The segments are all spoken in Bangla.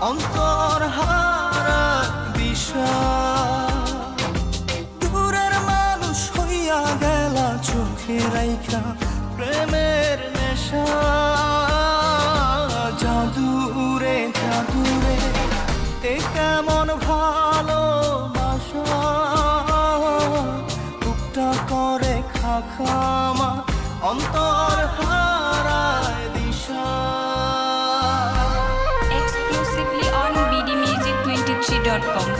অন্তর হারায় দিশা দূরের মানুষ হইয়া গেলা, চোখে রাইখা প্রেমের নেশা। জাদুরে জাদুরে, এ কেমন ভালোবাসা? বুকটা করে খাখামা, অন্তর bdmusic23.com.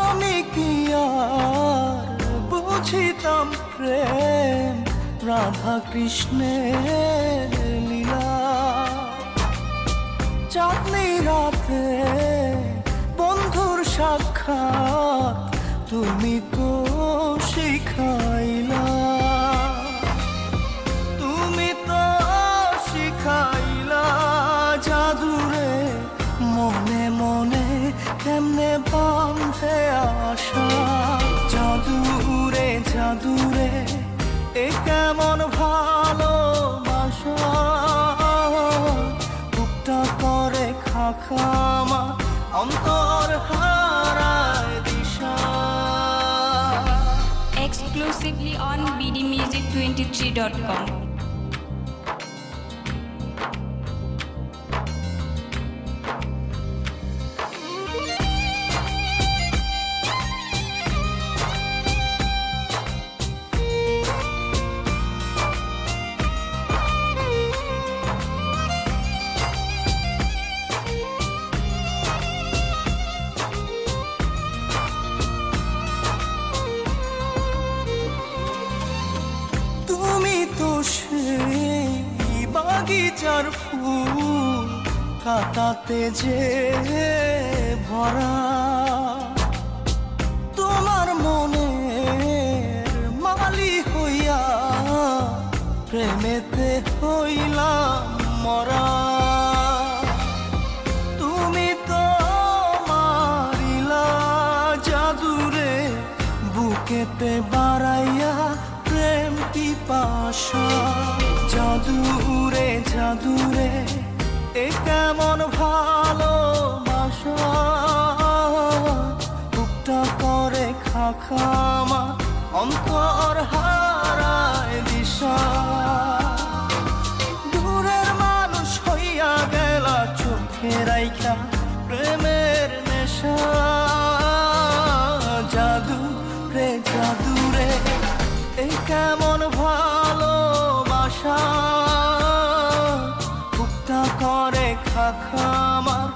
আমি কি আর বুঝিতাম প্রেম রাধা কৃষ্ণের চাঁদনি রাতে বন্ধুর সাক্ষাৎ তুমি তো শিখাইলা। তুমি তো শিখাইলা জাদুরে, মনে মনে কেমনে বাঁধে আশা। জাদুরে জাদুরে খাখামা অন্তর হারায় দিশা Exclusively on bdmusic23.com. তুমি তো সেই বাগিচার ফুল কাটাতে যে ভরা। তোমার মনে মালি হইয়া প্রেমেতে হইলাম মরা। তুমি তো মারিলা জাদুরে বুকেতে প্রেম পিপাসা জাদুরে জাদুরে এ কেমন ভালোবাসা বুকটা করে খাখামা অন্তর হারায় দিশা। দূরের মানুষ হইয়া গেলা, চোখে রাইখা প্রেমের নেশা। জাদু রে জাদু রে এই কেমন ভালোবাসা কুকটা করে খাখামার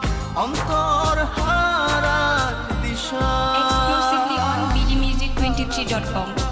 অন্তর হারার দিশা Exclusively on bdmusic23.com.